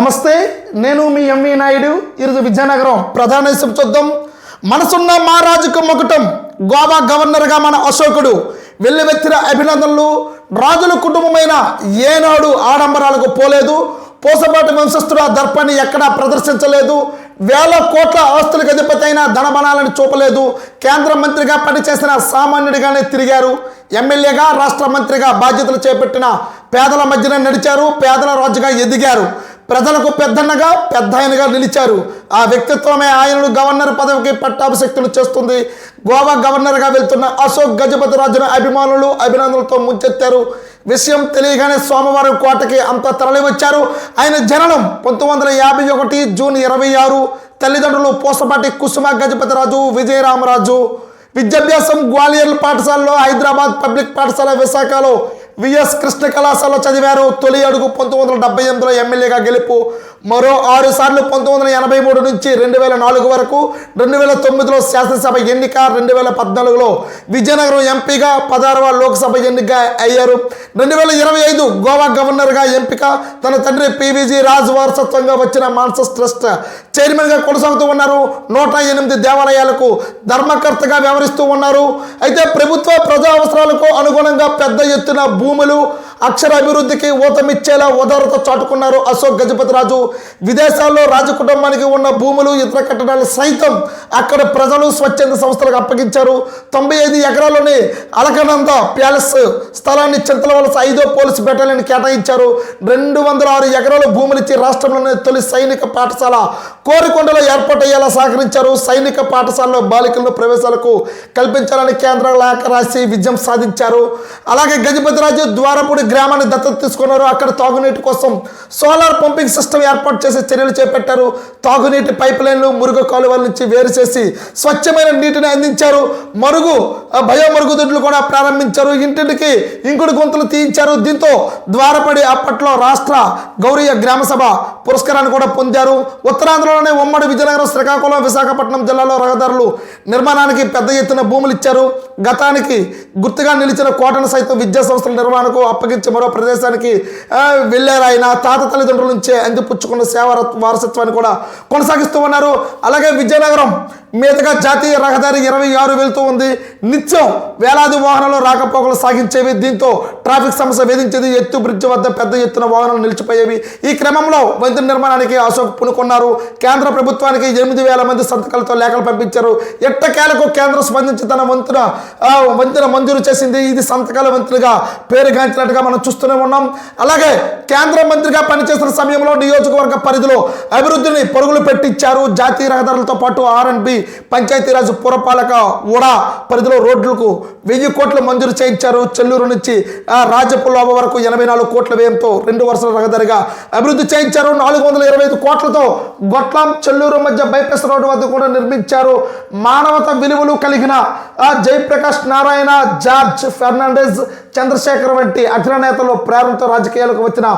నమస్తే నేను మీ ఎంవి నాయుడు ఈరోజు విజయనగరం ప్రధాన చూద్దాం. మనసున్న మహారాజుకు మొకటం గోవా గవర్నర్గా మన అశోకుడు వెళ్ళివెత్తిన అభినందనలు. రాజుల కుటుంబమైన ఏనాడు ఆడంబరాలకు పోలేదు. పోసపాటి వంశస్థుల దర్పాన్ని ఎక్కడా ప్రదర్శించలేదు. వేల కోట్ల ఆస్తులకు అధిపతి అయిన ధనబణాలను చూపలేదు. కేంద్ర మంత్రిగా పనిచేసిన సామాన్యుడిగానే తిరిగారు. ఎమ్మెల్యేగా రాష్ట్ర మంత్రిగా బాధ్యతలు చేపట్టిన పేదల మధ్యన నడిచారు. పేదల రాజుగా ఎదిగారు. ప్రజలకు పెద్దన్నగా పెద్ద ఆయనగా నిలిచారు. ఆ వ్యక్తిత్వమే ఆయనను గవర్నర్ పదవికి పట్టాభిషక్తులు చేస్తుంది. గోవా గవర్నర్గా వెళ్తున్న అశోక్ గజపతి రాజును అభిమానులు అభినందనలతో ముంచెత్తారు. విషయం తెలియగానే సోమవారం కోటకి అంత తరలి వచ్చారు ఆయన జననం పంతొమ్మిది వందల యాభై ఒకటి జూన్ ఇరవై ఆరు. తల్లిదండ్రులు పోసపాటి కుసుమ గజపతి రాజు విజయరామరాజు. విద్యాభ్యాసం గ్వాలియర్ పాఠశాలలో హైదరాబాద్ పబ్లిక్ పాఠశాల విశాఖలో విఎస్ కృష్ణ కళాశాలలో చదివారు. తొలి అడుగు పంతొమ్మిది వందల డెబ్బై ఎనిమిదిలో ఎమ్మెల్యేగా గెలుపు. మరో ఆరు సార్లు పంతొమ్మిది వందల ఎనభై మూడు నుంచి రెండు వేల నాలుగు వరకు రెండు వేల తొమ్మిదిలో శాసనసభ ఎన్నిక రెండు వేల పద్నాలుగులో విజయనగరం ఎంపీగా పదహారవ లోక్సభ ఎన్నిక అయ్యారు. రెండు వేల ఇరవై ఐదు గోవా గవర్నర్గా ఎంపిక తన తండ్రి పివిజి రాజు వారసత్వంగా వచ్చిన మాన్సస్ ట్రస్ట్ చైర్మన్గా కొనసాగుతూ ఉన్నారు. నూట ఎనిమిది దేవాలయాలకు ధర్మకర్తగా వ్యవహరిస్తూ ఉన్నారు. అయితే ప్రభుత్వ ప్రజా అవసరాలకు అనుగుణంగా పెద్ద ఎత్తున భూ భూములు అక్షర అభివృద్ధికి ఊతమిచ్చేలా ఉదారత చాటుకున్నారు అశోక్ గజపతి రాజు. విదేశాల్లో రాజకుటుంబానికి ఉన్న భూములు ఇతర కట్టడాలు సైతం అక్కడ ప్రజలు స్వచ్ఛంద సంస్థలకు అప్పగించారు. తొంభై ఐదు ఎకరాల్లోని అలకనంద ప్యాలెస్ స్థలాన్ని చింతలవలస ఐదో పోలీసు బెటాలియన్ కేటాయించారు. రెండు వందల ఆరు ఎకరాల భూములు ఇచ్చి రాష్ట్రంలోని తొలి సైనిక పాఠశాల కోరికొండలో ఏర్పాటయ్యేలా సహకరించారు. సైనిక పాఠశాలలో బాలికలను ప్రవేశాలకు కల్పించాలని కేంద్ర లేఖ రాసి విజయం సాధించారు. అలాగే గజపతి రోజు ద్వారపూడి గ్రామాన్ని దత్తత తీసుకున్నారు. అక్కడ తాగునీటి కోసం సోలార్ పంపింగ్ సిస్టమ్ ఏర్పాటు చేసే చర్యలు చేపట్టారు. తాగునీటి పైప్ లైన్లు మురుగు కాలువల నుంచి వేరు చేసి స్వచ్ఛమైన నీటిని అందించారు. మరుగు భయో మరుగుదొడ్లు కూడా ప్రారంభించారు. ఇంటింటికి ఇంకుడు గొంతులు తీయించారు. దీంతో ద్వారపడి అప్పట్లో రాష్ట్ర గౌరీయ గ్రామ సభ పురస్కారాన్ని కూడా పొందారు. ఉత్తరాంధ్రలోనే ఉమ్మడి విజయనగరం శ్రీకాకుళం విశాఖపట్నం జిల్లాలో రహదారులు నిర్మాణానికి పెద్ద ఎత్తున భూములు ఇచ్చారు. గతానికి గుర్తుగా నిలిచిన కోటను సైతం విద్యా సంస్థలు నిర్వహణకు అప్పగించి మరో ప్రదేశానికి వెళ్ళారు ఆయన. తాత తల్లిదండ్రుల నుంచే అందిపుచ్చుకున్న సేవ వారసత్వాన్ని కూడా కొనసాగిస్తూ ఉన్నారు. అలాగే విజయనగరం మీదుగా జాతీయ రహదారి ఇరవై ఆరు వెళ్తూ ఉంది. నిత్యం వేలాది వాహనాలు రాకపోకలు సాగించేవి. దీంతో ట్రాఫిక్ సమస్య వేధించేది. ఎత్తు బ్రిడ్జ్ వద్ద పెద్ద ఎత్తున వాహనాలు నిలిచిపోయేవి. ఈ క్రమంలో వంతెన నిర్మాణానికి అశోక్ పూనుకున్నారు. కేంద్ర ప్రభుత్వానికి ఎనిమిది వేల మంది సంతకాలతో లేఖలు పంపించారు. ఎట్టకేలకు కేంద్రం స్పందించి తన వంతున వంతెన మంజూరు చేసింది. ఇది సంతకాల వంతులుగా పేరుగాంచినట్టుగా మనం చూస్తూనే ఉన్నాం. అలాగే కేంద్ర మంత్రిగా పనిచేసిన సమయంలో నియోజకవర్గ పరిధిలో అభివృద్ధిని పరుగులు పెట్టించారు. జాతీయ రహదారులతో పాటు ఆర్ఎండ్బి పంచాయతీరాజ్ పురపాలక ఉడా పరిధిలో రోడ్లకు వెయ్యి కోట్లు మంజూరు చేయించారు. చెల్లూరు నుంచి రాజపుల్లో వరకు ఎనభై నాలుగు కోట్ల వ్యయంతో రెండు వరుసల రహదారిగా అభివృద్ధి చేయించారు. నాలుగు వందల ఇరవై ఐదు కోట్లతో గొట్లం చెల్లూరు మధ్య బైపాస్ రోడ్డు వద్ద కూడా నిర్మించారు. మానవత విలువలు కలిగిన జయప్రకాష్ నారాయణ జార్జ్ ఫెర్నాండెజ్ చంద్రశేఖర్ వంటి అగ్రనేతలు ప్రేరణతో రాజకీయాలకు వచ్చిన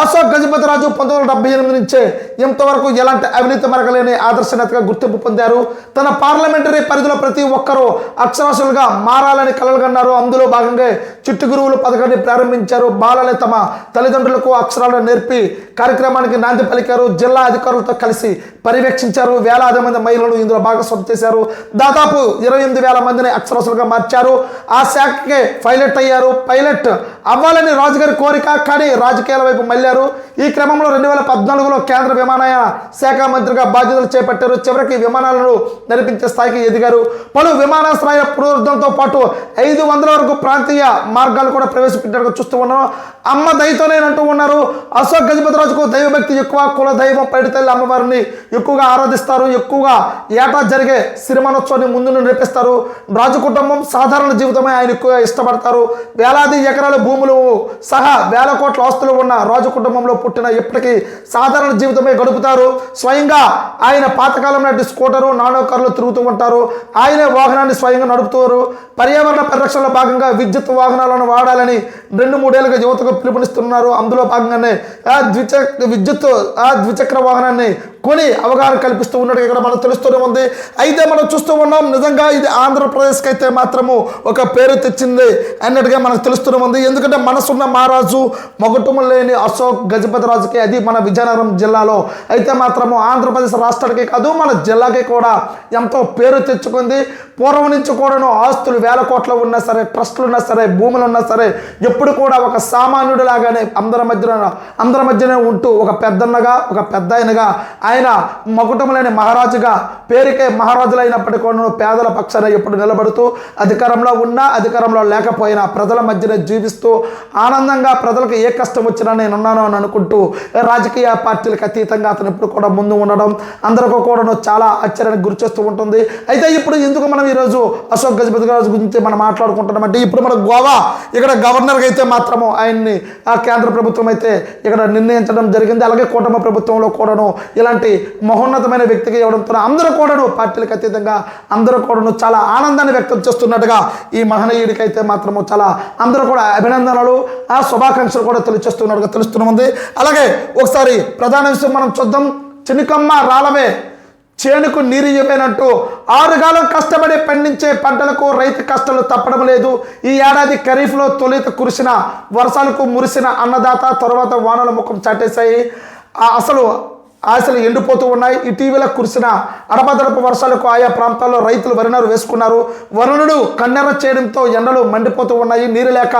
అశోక్ గజపతి రాజు పంతొమ్మిది వందల డెబ్బై ఎనిమిది నుంచే ఇంతవరకు ఎలాంటి అవినీతి మరగలేని ఆదర్శ నేతగా గుర్తింపు పొందారు. తన పార్లమెంటరీ పరిధిలో ప్రతి ఒక్కరూ అక్షరాస్యులుగా మారాలని కలలుగన్నారు. అందులో భాగంగా చిట్టు గురువులు పథకాన్ని ప్రారంభించారు. బాలలే తమ తల్లిదండ్రులకు అక్షరాలను నేర్పి కార్యక్రమానికి నాంది పలికారు. జిల్లా అధికారులతో కలిసి పర్యవేక్షించారు. వేలాది మంది మహిళలు ఇందులో భాగస్వామ్యం చేశారు. దాదాపు ఇరవై ఎనిమిది వేల మందిని అక్షరాస్యులుగా మార్చారు. ఆ శాఖకి పైలట్ అయ్యారు. పైలట్ అవ్వాలని రాజుగారి కోరిక కానీ రాజకీయాల వైపు మళ్ళారు. ఈ క్రమంలో రెండు వేల పద్నాలుగులో కేంద్ర విమానయాన శాఖ మంత్రిగా బాధ్యతలు చేపట్టారు. చివరికి విమానాలను నడిపించే స్థాయికి ఎదిగారు. పలు విమానాశ్రయ పునరుద్ధరణతో పాటు ఐదు వందల వరకు ప్రాంతీయ మార్గాలు కూడా ప్రవేశపెట్టారు చూస్తూ ఉన్నాం. అమ్మ దయతోనే అంటూ ఉన్నారు. అశోక్ గజపతి రాజుకు దైవభక్తి ఎక్కువ కుల దైవం పైడితల్లి అమ్మవారిని ఎక్కువగా ఆరాధిస్తారు. ఎక్కువగా ఏటా జరిగే సిరిమానోత్సవాన్ని ముందు నడిపిస్తారు. రాజు కుటుంబం సాధారణ జీవితమే ఆయన ఎక్కువగా ఇష్టపడతారు. వేలాది ఎకరాలు భూములు సహా వేల కోట్ల ఆస్తులు ఉన్న రాజు కుటుంబంలో పుట్టిన ఇప్పటికీ సాధారణ జీవితమే గడుపుతారు. స్వయంగా ఆయన పాతకాలం నాటి స్కూటరు నానో కార్లు తిరుగుతూ ఉంటారు. ఆయనే వాహనాన్ని స్వయంగా నడుపుతారు. పర్యావరణ పరిరక్షణలో భాగంగా విద్యుత్ వాహనాలను వాడాలని రెండు మూడేళ్ళుగా యువతకు పిలుపునిస్తున్నారు. అందులో భాగంగానే ఆ ద్విచ విద్యుత్ ఆ ద్విచక్ర వాహనాన్ని కొని అవగాహన కల్పిస్తూ ఉన్నట్టు ఇక్కడ మనకు తెలుస్తూనే ఉంది. అయితే మనం చూస్తూ ఉన్నాం నిజంగా ఇది ఆంధ్రప్రదేశ్కి అయితే మాత్రము ఒక పేరు తెచ్చింది అన్నట్టుగా మనకు తెలుస్తూనే ఉంది. ఎందుకంటే మనసున్న మహారాజు మొగటము లేని అశోక్ గజపతి రాజుకి అది మన విజయనగరం జిల్లాలో అయితే మాత్రము ఆంధ్రప్రదేశ్ రాష్ట్రానికి కాదు మన జిల్లాకి కూడా ఎంతో పేరు తెచ్చుకుంది. పూర్వం నుంచి కూడాను ఆస్తులు వేల కోట్లు ఉన్నా సరే ట్రస్టులు ఉన్నా సరే భూములు ఉన్నా సరే ఎప్పుడు కూడా ఒక సామాన్యుడు లాగానే అందరి మధ్యన అందరి మధ్యనే ఉంటూ ఒక పెద్దన్నగా ఒక పెద్ద ఆయనగా ఆయన మకుటములైన లేని మహారాజుగా పేరుకే మహారాజులైనప్పటికీ పేదల పక్షాన ఎప్పుడు నిలబడుతూ అధికారంలో ఉన్నా అధికారంలో లేకపోయినా ప్రజల మధ్యన జీవిస్తూ ఆనందంగా ప్రజలకు ఏ కష్టం వచ్చినా నేను ఉన్నాను అని అనుకుంటూ రాజకీయ పార్టీలకు అతీతంగా అతను ఎప్పుడు కూడా ముందు ఉండడం అందరికీ కూడా చాలా ఆశ్చర్యానికి గురి చేస్తూ ఉంటుంది. అయితే ఇప్పుడు ఎందుకు మనం ఈరోజు అశోక్ గజపతి గారి గురించి మనం మాట్లాడుకుంటున్నాం అంటే ఇప్పుడు మన గోవా ఇక్కడ గవర్నర్గా అయితే మాత్రము ఆయన్ని ఆ కేంద్ర ప్రభుత్వం అయితే ఇక్కడ నిర్ణయించడం జరిగింది. అలాగే కూటమి ప్రభుత్వంలో కూడాను ఇలాంటి మహోన్నతమైన వ్యక్తికి ఇవ్వడంతో అందరూ కూడాను పార్టీలకు అతీతంగా అందరూ కూడాను చాలా ఆనందాన్ని వ్యక్తం చేస్తున్నట్టుగా ఈ మహనీయుడికి అయితే మాత్రము చాలా అందరూ కూడా అభినందనలు ఆ శుభాకాంక్షలు కూడా తెలియచేస్తున్నట్టుగా తెలుస్తున్నది అలాగే ఒకసారి ప్రధాన విషయం మనం చూద్దాం. చినికమ్మ రాలవే చేనుకు నీరు ఇవ్వనట్టు ఆరుగాలం కష్టపడి పండించే పంటలకు రైతు కష్టాలు తప్పడం లేదు. ఈ ఏడాది ఖరీఫ్లో తొలిత కురిసిన వర్షాలకు మురిసిన అన్నదాత తర్వాత వానల ముఖం చాటేశాయి. అసలు ఆశలు ఎండిపోతూ ఉన్నాయి. ఇటీవల కురిసిన అడపదడపు వర్షాలకు ఆయా ప్రాంతాల్లో రైతులు వరినారు వేసుకున్నారు. వరుణుడు కన్నెర చేయడంతో ఎండలు మండిపోతూ ఉన్నాయి. నీరు లేక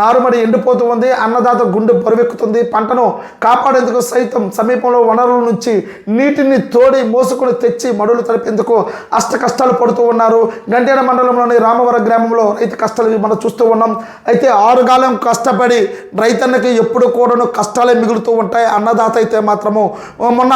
నారుమడి ఎండిపోతూ ఉంది. అన్నదాత గుండె బరువెక్కుతుంది. పంటను కాపాడేందుకు సైతం సమీపంలో వనరుల నుంచి నీటిని తోడి మోసుకుని తెచ్చి మడులు తడిపేందుకు అష్ట కష్టాలు పడుతూ ఉన్నారు. గంటేన మండలంలోని రామవరం గ్రామంలో రైతు కష్టాలు మనం చూస్తూ ఉన్నాం. అయితే ఆరుగాలం కష్టపడి రైతన్నకి ఎప్పుడు కూడాను కష్టాలే మిగులుతూ ఉంటాయి. అన్నదాత అయితే మాత్రము మొన్న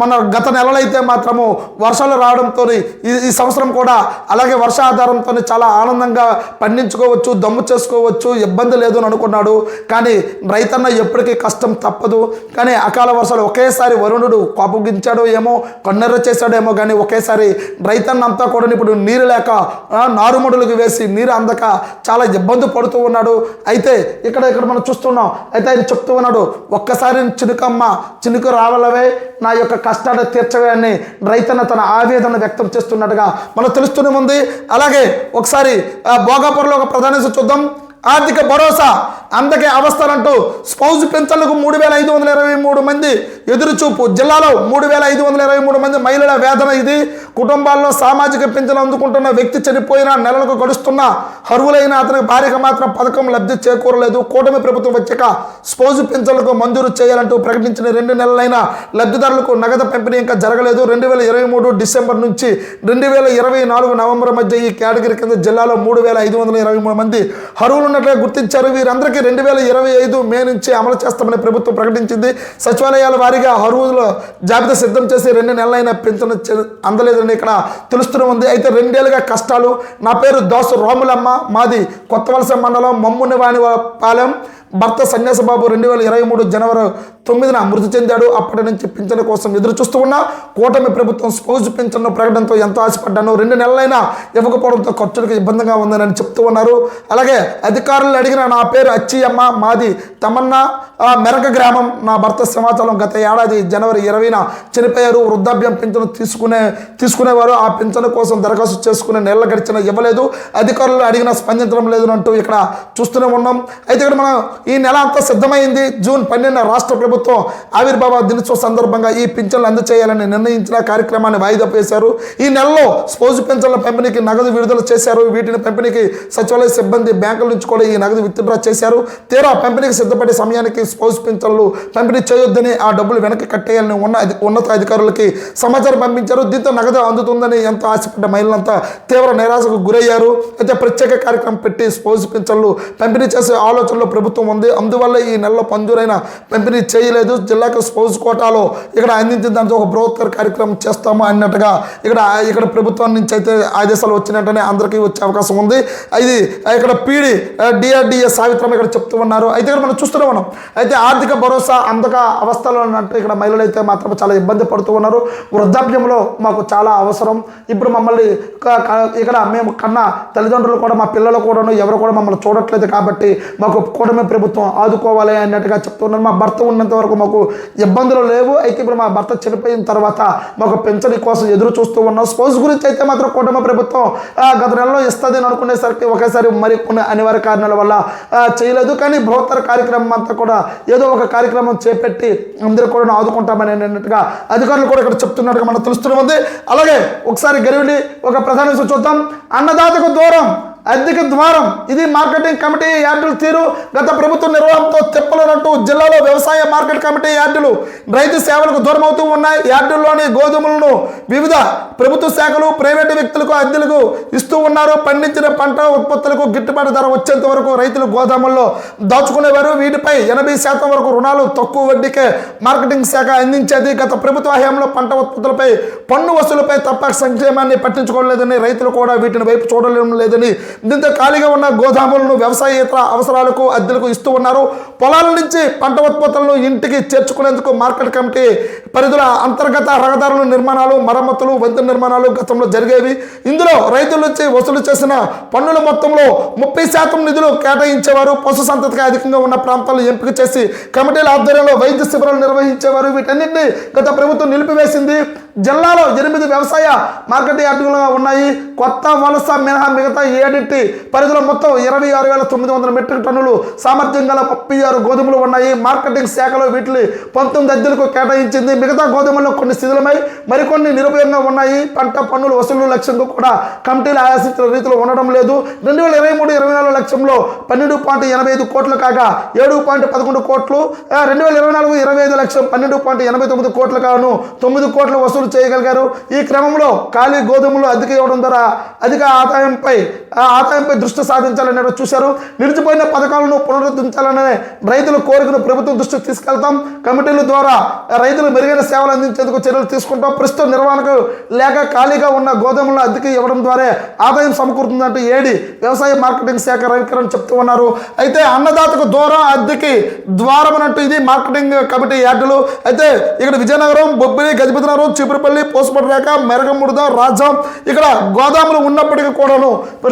మన గత నెలలో అయితే మాత్రము వర్షాలు రావడంతో ఈ ఈ సంవత్సరం కూడా అలాగే వర్షాధారంతో చాలా ఆనందంగా పండించుకోవచ్చు దమ్ము చేసుకోవచ్చు ఇబ్బంది లేదు అని అనుకున్నాడు. కానీ రైతన్న ఎప్పటికీ కష్టం తప్పదు. కానీ అకాల వర్షాలు ఒకేసారి వరుణుడు కోపగించాడో ఏమో కన్నెర్ర చేశాడేమో కానీ ఒకేసారి రైతన్న అంతా కూడా ఇప్పుడు నీరు లేక నారుమడులకు వేసి నీరు అందక చాలా ఇబ్బంది పడుతూ ఉన్నాడు. అయితే ఇక్కడ ఇక్కడ మనం చూస్తున్నాం. అయితే ఆయన చెప్తూ ఉన్నాడు ఒక్కసారి చినుకమ్మ చినుకు రావాలవే నా యొక్క కష్టాన్ని తీర్చవే అని రైతన్న తన ఆవేదన వ్యక్తం చేస్తున్నట్టుగా మనకు తెలుస్తూనే ఉంది. అలాగే ఒకసారి భోగాపురంలో ఒక ప్రధాన చూద్దాం. ఆర్థిక భరోసా అందుకే అవస్థలంటూ స్పౌజ్ పెన్షన్లకు మూడు వేల ఐదు వందల ఇరవై మూడు మంది ఎదురుచూపు. జిల్లాలో మూడు వేల ఐదు వందల ఇరవై మూడు మంది మహిళల వేదన ఇది. కుటుంబాల్లో సామాజిక పింఛను అందుకుంటున్న వ్యక్తి చనిపోయిన నెలలకు గడుస్తున్న అర్హులైన అతని భార్యకు మాత్రం పథకం లబ్ధి చేకూరలేదు. కూటమి ప్రభుత్వం వచ్చాక స్పోజు పింఛన్లకు మంజూరు చేయాలంటూ ప్రకటించిన రెండు నెలలైన లబ్ధిదారులకు నగదు పంపిణీ ఇంకా జరగలేదు. రెండు వేల ఇరవై మూడు డిసెంబర్ నుంచి రెండు వేల ఇరవై నాలుగు నవంబర్ మధ్య ఈ కేటగిరీ కింద జిల్లాలో మూడు వేల ఐదు వందల ఇరవై మూడు మంది అర్హులు ఉన్నట్లుగా గుర్తించారు. వీరందరికీ రెండు వేల ఇరవై ఐదు మే నుంచి అమలు చేస్తామని ప్రభుత్వం ప్రకటించింది. సచివాలయాల వారీగా అర్హుల జాబితా సిద్ధం చేసి రెండు నెలలైన పెన్షన్ అందలేదని ఇక్కడ తెలుస్తూనే ఉంది. అయితే రెండేళ్ళుగా కష్టాలు. నా పేరు దాసు రోములమ్మ. మాది కొత్త వలస మండలం మమ్మునివాణి పాలెం భర్త సన్యాసబాబు రెండు వేల ఇరవై మూడు జనవరి తొమ్మిదిన మృతి చెందాడు. అప్పటి నుంచి పింఛను కోసం ఎదురు చూస్తూ ఉన్నా కూటమి ప్రభుత్వం స్పౌజ్ పింఛన్ను ప్రకటనతో ఎంతో ఆశపడ్డాను. రెండు నెలలైనా ఇవ్వకపోవడంతో ఖర్చులకు ఇబ్బందిగా ఉందని చెప్తూ ఉన్నారు. అలాగే అధికారులు అడిగిన నా పేరు అచ్చియమ్మ మాది తమన్నా మెరక గ్రామం. నా భర్త సింహాచలం గత ఏడాది జనవరి ఇరవైన చనిపోయారు. వృద్ధాప్యం పింఛను తీసుకునే తీసుకునేవారు. ఆ పింఛను కోసం దరఖాస్తు చేసుకునే నెలలు గడిచిన ఇవ్వలేదు. అధికారులు అడిగినా స్పందించడం లేదు అంటూ ఇక్కడ చూస్తూనే ఉన్నాం. అయితే ఇక్కడ మనం ఈ నెల అంతా సిద్ధమైంది. జూన్ పన్నెండున రాష్ట్ర ప్రభుత్వం ఆవిర్భావ దినోత్సవ సందర్భంగా ఈ పింఛన్లు అందజేయాలని నిర్ణయించిన కార్యక్రమాన్ని వాయిదా వేశారు. ఈ నెలలో స్పోజ్ పింఛన్ల పంపిణీకి నగదు విడుదల చేశారు. వీటిని పంపిణీకి సచివాలయ సిబ్బంది బ్యాంకుల నుంచి కూడా ఈ నగదు విత్డ్రా చేశారు. తీరా పంపిణీకి సిద్ధపడే సమయానికి స్పౌస్ పింఛన్లు పంపిణీ చేయొద్దని ఆ డబ్బులు వెనక్కి కట్టేయాలని ఉన్న ఉన్నతాధికారులకి ఉన్నత అధికారులకి సమాచారం పంపించారు. దీంతో నగదు అందుతుందని ఎంతో ఆశపడ్డ మహిళలంతా తీవ్ర నిరాశకు గురయ్యారు. అయితే ప్రత్యేక కార్యక్రమం పెట్టి స్పోజ్ పింఛన్లు పంపిణీ చేసే ఆలోచనలో ప్రభుత్వం ఉంది. అందువల్ల ఈ నెలలో మంజూరైన పంపిణీ చేయలేదు. జిల్లాకు స్పౌస్ కోటాలో ఇక్కడ అందించిన దాంతో ఒక బ్రోకర్ కార్యక్రమం చేస్తాము అన్నట్టుగా ఇక్కడ ఇక్కడ ప్రభుత్వం నుంచి అయితే ఆదేశాలు వచ్చినట్టనే అందరికీ వచ్చే అవకాశం ఉంది. ఇది ఇక్కడ పీడి డిఆర్డిఏ సావిత్రం ఇక్కడ చెప్తూ ఉన్నారు. అయితే ఇక్కడ మనం చూస్తూనే ఉన్నాం అయితే ఆర్థిక భరోసా అందక అవస్థలో ఉన్నట్టు ఇక్కడ మహిళలు అయితే మాత్రం చాలా ఇబ్బంది పడుతూ ఉన్నారు. వృద్ధాప్యంలో మాకు చాలా అవసరం. ఇప్పుడు మమ్మల్ని ఇక్కడ మేము కన్నా తల్లిదండ్రులు కూడా మా పిల్లలు కూడాను ఎవరు కూడా మమ్మల్ని చూడట్లేదు కాబట్టి మాకు కూటమి ప్రభుత్వం ఆదుకోవాలి అన్నట్టుగా చెప్తున్నారు. మా భర్త ఉన్నంత వరకు మాకు ఇబ్బందులు లేవు. అయితే ఇప్పుడు మా భర్త చనిపోయిన తర్వాత మాకు పెన్షన్ కోసం ఎదురు చూస్తూ ఉన్నాం. స్పోర్ట్స్ గురించి అయితే మాత్రం కుటుంబ ప్రభుత్వం గత నెలలో ఇస్తుంది అని అనుకునేసరికి ఒకేసారి మరి కొన్ని అనివార్య కారణాల వల్ల చేయలేదు. కానీ బృహత్తర కార్యక్రమం అంతా కూడా ఏదో ఒక కార్యక్రమం చేపెట్టి అందరూ కూడా ఆదుకుంటామని అన్నట్టుగా అధికారులు కూడా ఇక్కడ చెప్తున్నట్టుగా మనకు తెలుస్తున్నది అలాగే ఒకసారి గరివిడి ఒక ప్రధాన చూద్దాం. అన్నదాతకు దూరం. అద్దెకి ద్వారం. ఇది మార్కెటింగ్ కమిటీ యార్డుల తీరు. గత ప్రభుత్వ నిర్వహణతో చెప్పలేనట్టు జిల్లాలో వ్యవసాయ మార్కెట్ కమిటీ యార్డులు రైతు సేవలకు దూరం అవుతూ ఉన్నాయి. యార్డుల్లోని గోధుమలను వివిధ ప్రభుత్వ శాఖలు ప్రైవేటు వ్యక్తులకు అద్దెలకు ఇస్తూ ఉన్నారు. పండించిన పంట ఉత్పత్తులకు గిట్టుబాటు ధర వచ్చేంత వరకు రైతులు గోదాముల్లో దాచుకునేవారు. వీటిపై ఎనభై శాతం వరకు రుణాలు తక్కువ వడ్డీకే మార్కెటింగ్ శాఖ అందించేది. గత ప్రభుత్వ హయాంలో పంట ఉత్పత్తులపై పన్ను వసూలుపై తప్ప సంక్షేమాన్ని పట్టించుకోలేదని రైతులు కూడా వీటిని వైపు చూడలేం లేదని దీంతో ఖాళీగా ఉన్న గోదాములను వ్యవసాయేతర అవసరాలకు అద్దెలకు ఇస్తూ ఉన్నారు. పొలాల నుంచి పంట ఉత్పత్తులను ఇంటికి చేర్చుకునేందుకు మార్కెట్ కమిటీ పరిధుల అంతర్గత రహదారుల నిర్మాణాలు మరమ్మతులు వంతెన నిర్మాణాలు గతంలో జరిగేవి. ఇందులో రైతుల నుంచి వసూలు చేసిన పన్నుల మొత్తంలో ముప్పై శాతం నిధులు కేటాయించేవారు. పశు సంతతికి అధికంగా ఉన్న ప్రాంతాలను ఎంపిక చేసి కమిటీల ఆధ్వర్యంలో వైద్య శిబిరాలు నిర్వహించేవారు. వీటన్నింటినీ గత ప్రభుత్వం నిలిపివేసింది. జిల్లాలో ఎనిమిది వ్యవసాయ మార్కెట్ యార్డులు ఉన్నాయి. కొత్త వలస మినహా మిగతా ఏడింటి పరిధిలో మొత్తం ఇరవై ఆరు వేల తొమ్మిది వందల మెట్రిక్ టన్నులు సామర్థ్యం గల ముప్పై ఆరు గోధుమలు ఉన్నాయి. మార్కెటింగ్ శాఖలో వీటిని పంతొమ్మిది అద్దెలకు కేటాయించింది. మిగతా గోధుమల్లో కొన్ని శిథిలమై మరికొన్ని నిరుపయోగంగా ఉన్నాయి. పంట పన్నుల వసూలు లక్ష్యంగా కూడా కమిటీలు ఆయాసించిన రీతిలో ఉండడం లేదు. రెండు వేల ఇరవై మూడు ఇరవై నాలుగు లక్ష్యంలో పన్నెండు పాయింట్ ఎనభై ఐదు కోట్లు కాగా ఏడు పాయింట్ పదకొండు కోట్లు రెండు వేల ఇరవై నాలుగు ఇరవై ఐదు లక్షం పన్నెండు పాయింట్ ఎనభై తొమ్మిది కోట్లు కాను తొమ్మిది కోట్లు వసూలు చేయగలిగారు. ఈ క్రమంలో ఖాళీ గోధుమలు అధిక ఇవ్వడం ద్వారా అధిక ఆదాయంపై ఆదాయంపై దృష్టి సాధించాలని చూశారు. నిలిచిపోయిన పథకాలను పునరుద్ధరించాలనే రైతుల కోరికను ప్రభుత్వం దృష్టికి తీసుకెళ్తాం. కమిటీల ద్వారా రైతులు మెరుగైన సేవలు అందించేందుకు చర్యలు తీసుకుంటాం. ప్రస్తుతం నిర్వహణకు లేక ఖాళీగా ఉన్న గోధుమలను అద్దెకి ఇవ్వడం ద్వారా ఆదాయం సమకూరుతుందంటూ ఏడి వ్యవసాయ మార్కెటింగ్ శాఖ రవికిరణ్ చెప్తూ ఉన్నారు. అయితే అన్నదాతకు దూరం అద్దెకి ద్వారం అన్నట్టు ఇది మార్కెటింగ్ కమిటీ యార్డులు. అయితే ఇక్కడ విజయనగరం బొబ్బిలి గజపతినగరం చీపురుపల్లి పోసుపటి రేఖ మెరగముడుద రాజాం ఇక్కడ గోదాములు ఉన్నప్పటికీ కూడాను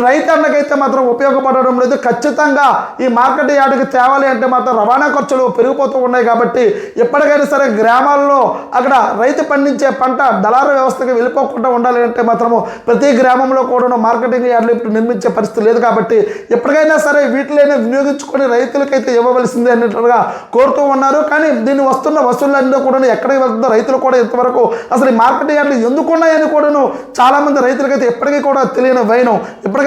రైతన్నకైతే మాత్రం ఉపయోగపడడం లేదు. ఖచ్చితంగా ఈ మార్కెట్ యార్డుకి తేవాలి అంటే మాత్రం రవాణా ఖర్చులు పెరిగిపోతూ ఉన్నాయి కాబట్టి ఎప్పటికైనా సరే గ్రామాల్లో అక్కడ రైతు పండించే పంట దళార వ్యవస్థకి వెళ్ళిపోకుండా ఉండాలి అంటే మాత్రము ప్రతి గ్రామంలో కూడా మార్కెటింగ్ యార్డులు ఇప్పుడు నిర్మించే పరిస్థితి లేదు కాబట్టి ఎప్పటికైనా సరే వీటిలోనే వినియోగించుకొని రైతులకైతే ఇవ్వవలసిందే అన్నట్లుగా కోరుతూ ఉన్నారు. కానీ దీన్ని వస్తున్న వసూళ్ళన్నీ కూడా ఎక్కడికి వెళ్తుందో రైతులు కూడా ఇంతవరకు అసలు ఈ మార్కెట్ యార్డులు ఎందుకున్నాయని కూడాను చాలామంది రైతులకైతే ఎప్పటికీ కూడా తెలియని వైనం.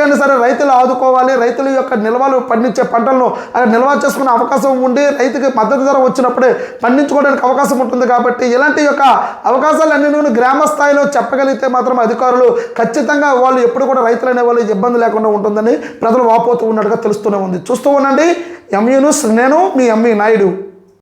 ఎప్పటికైనా సరే రైతులు ఆదుకోవాలి రైతుల యొక్క నిల్వలు పండించే పంటలను నిల్వ చేసుకునే అవకాశం ఉండి రైతుకి మద్దతు ధర వచ్చినప్పుడే పండించుకోవడానికి అవకాశం ఉంటుంది కాబట్టి ఇలాంటి యొక్క అవకాశాలన్నీ గ్రామ స్థాయిలో చెప్పగలిగితే మాత్రం అధికారులు ఖచ్చితంగా వాళ్ళు ఎప్పుడు కూడా రైతులు అనే వాళ్ళు ఇబ్బంది లేకుండా ఉంటుందని ప్రజలు వాపోతూ ఉన్నట్టుగా తెలుస్తూనే ఉంది. చూస్తూ ఉండండి. ఎంఈ న్యూస్ నేను మీ ఎంఈ నాయుడు.